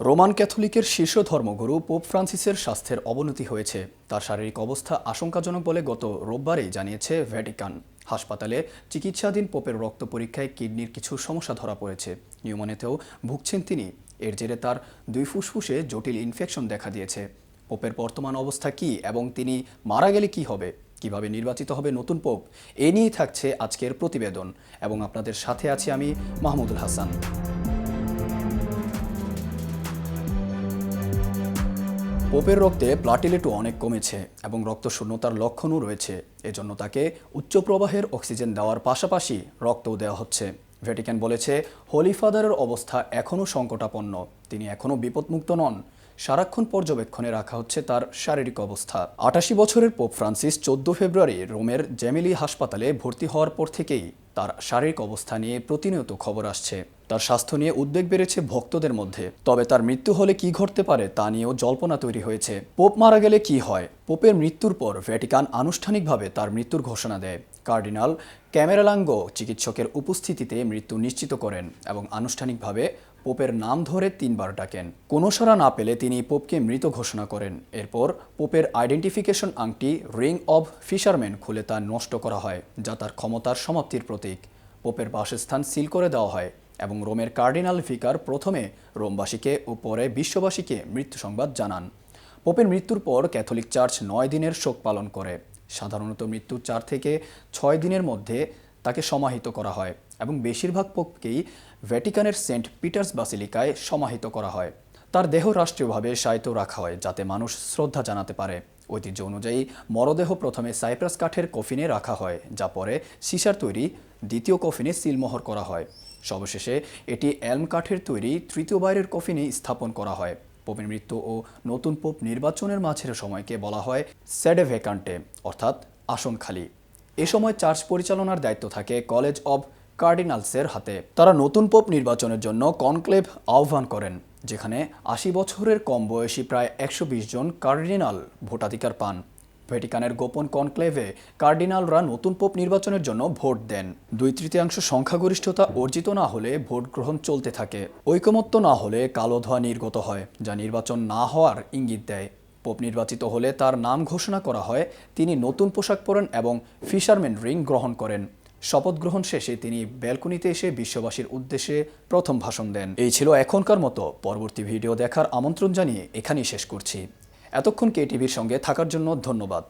Roman ক্যাথলিকের শীর্ষ ধর্মগুরু pope ফ্রান্সিসের স্বাস্থ্যের অবনতি হয়েছে। তার শারীরিক অবস্থা আশঙ্কাজনক বলে গত রোববারেই জানিয়েছে ভ্যাটিকান। হাসপাতালে চিকিৎসাধীন পোপের রক্ত পরীক্ষায় কিডনির কিছু সমস্যা ধরা পড়েছে। নিউমোনিয়াতেও ভুগছেন তিনি। এর জেরে তার দুই ফুসফুসে জটিল ইনফেকশন দেখা দিয়েছে। পোপের বর্তমান অবস্থা কি এবং তিনি মারা গেলে কি হবে? কীভাবে নির্বাচিত হবে নতুন পোপ? এ নিয়েই থাকছে আজকের প্রতিবেদন। এবং আপনাদের সাথে আছি আমি মাহমুদুল হাসান। পোপের রক্তে প্লাটিলেটও অনেক কমেছে এবং রক্তশূন্যতার লক্ষণও রয়েছে। এজন্য তাকে উচ্চ প্রবাহের অক্সিজেন দেওয়ার পাশাপাশি রক্তও দেওয়া হচ্ছে। ভ্যাটিকান বলেছে, হোলি ফাদারের অবস্থা এখনও সংকটাপন্ন। তিনি এখনও বিপদমুক্ত নন। সারাক্ষণ পর্যবেক্ষণে রাখা হচ্ছে তার শারীরিক অবস্থা। আটাশি বছরের পোপ ফ্রান্সিস চোদ্দ ফেব্রুয়ারি রোমের জ্যামিলি হাসপাতালে ভর্তি হওয়ার পর থেকেই তার শারীরিক অবস্থা নিয়ে প্রতিনিয়ত খবর আসছে। তার স্বাস্থ্য নিয়ে উদ্বেগ বেড়েছে ভক্তদের মধ্যে। তবে তার মৃত্যু হলে কি ঘটতে পারে তা নিয়েও জল্পনা তৈরি হয়েছে। পোপ মারা গেলে কি হয়? পোপের মৃত্যুর পর ভ্যাটিকান আনুষ্ঠানিকভাবে তার মৃত্যুর ঘোষণা দেয়। কার্ডিনাল ক্যামেরালাঙ্গো চিকিৎসকের উপস্থিতিতে মৃত্যু নিশ্চিত করেন এবং আনুষ্ঠানিকভাবে পোপের নাম ধরে তিনবার ডাকেন। কোনো সাড়া না পেলে তিনি পোপকে মৃত ঘোষণা করেন। এরপর পোপের আইডেন্টিফিকেশন আংটি রিং অব ফিশারম্যান খুলে তা নষ্ট করা হয়, যা তার ক্ষমতার সমাপ্তির প্রতীক। পোপের বাসস্থান সিল করে দেওয়া হয় এবং রোমের কার্ডিনাল ভিকার প্রথমে রোমবাসীকে ও পরে বিশ্ববাসীকে মৃত্যু সংবাদ জানান। পোপের মৃত্যুর পর ক্যাথলিক চার্চ নয় দিনের শোক পালন করে। সাধারণত মৃত্যুর চার থেকে ছয় দিনের মধ্যে তাকে সমাহিত করা হয় এবং বেশিরভাগ পোপকেই ভ্যাটিকানের সেন্ট পিটার্স বাসিলিকায় সমাহিত করা হয়। তার দেহ রাষ্ট্রীয়ভাবে সাহিত্য রাখা হয় যাতে মানুষ শ্রদ্ধা জানাতে পারে। ঐতিহ্য অনুযায়ী মরদেহ প্রথমে সাইপ্রাস কাঠের কফিনে রাখা হয়, যা পরে সিসার তৈরি দ্বিতীয় কফিনে সিলমোহর করা হয়। সর্বশেষে এটি এলম কাঠের তৈরি তৃতীয় বাইরের কফিনে স্থাপন করা হয়। পোপের মৃত্যু ও নতুন পোপ নির্বাচনের মাঝের সময়কে বলা হয় স্যাডে ভ্যাকান্টে অর্থাৎ আসন খালি এ সময় চার্চ পরিচালনার দায়িত্ব থাকে কলেজ অব কার্ডিনালসের হাতে। তারা নতুন পোপ নির্বাচনের জন্য কনক্লেভ আহ্বান করেন, যেখানে আশি বছরের কম বয়সী প্রায় একশো বিশ জন কার্ডিনাল ভোটাধিকার পান। ভ্যাটিকানের গোপন কনক্লেভে কার্ডিনালরা নতুন পোপ নির্বাচনের জন্য ভোট দেন। দুই তৃতীয়াংশ সংখ্যাগরিষ্ঠতা অর্জিত না হলে ভোট গ্রহণ চলতে থাকে। ঐকমত্য না হলে কালো ধোয়া নির্গত হয়, যা নির্বাচন না হওয়ার ইঙ্গিত দেয়। পোপ নির্বাচিত হলে তার নাম ঘোষণা করা হয়, তিনি নতুন পোশাক পরেন এবং ফিশারম্যান রিং গ্রহণ করেন। শপথ গ্রহণ শেষে তিনি ব্যালকনিতে এসে বিশ্ববাসীর উদ্দেশ্যে প্রথম ভাষণ দেন। এই ছিল এখনকার মতো। পরবর্তী ভিডিও দেখার আমন্ত্রণ জানিয়ে এখানেই শেষ করছি। এতক্ষণ কে টিভির সঙ্গে থাকার জন্য ধন্যবাদ।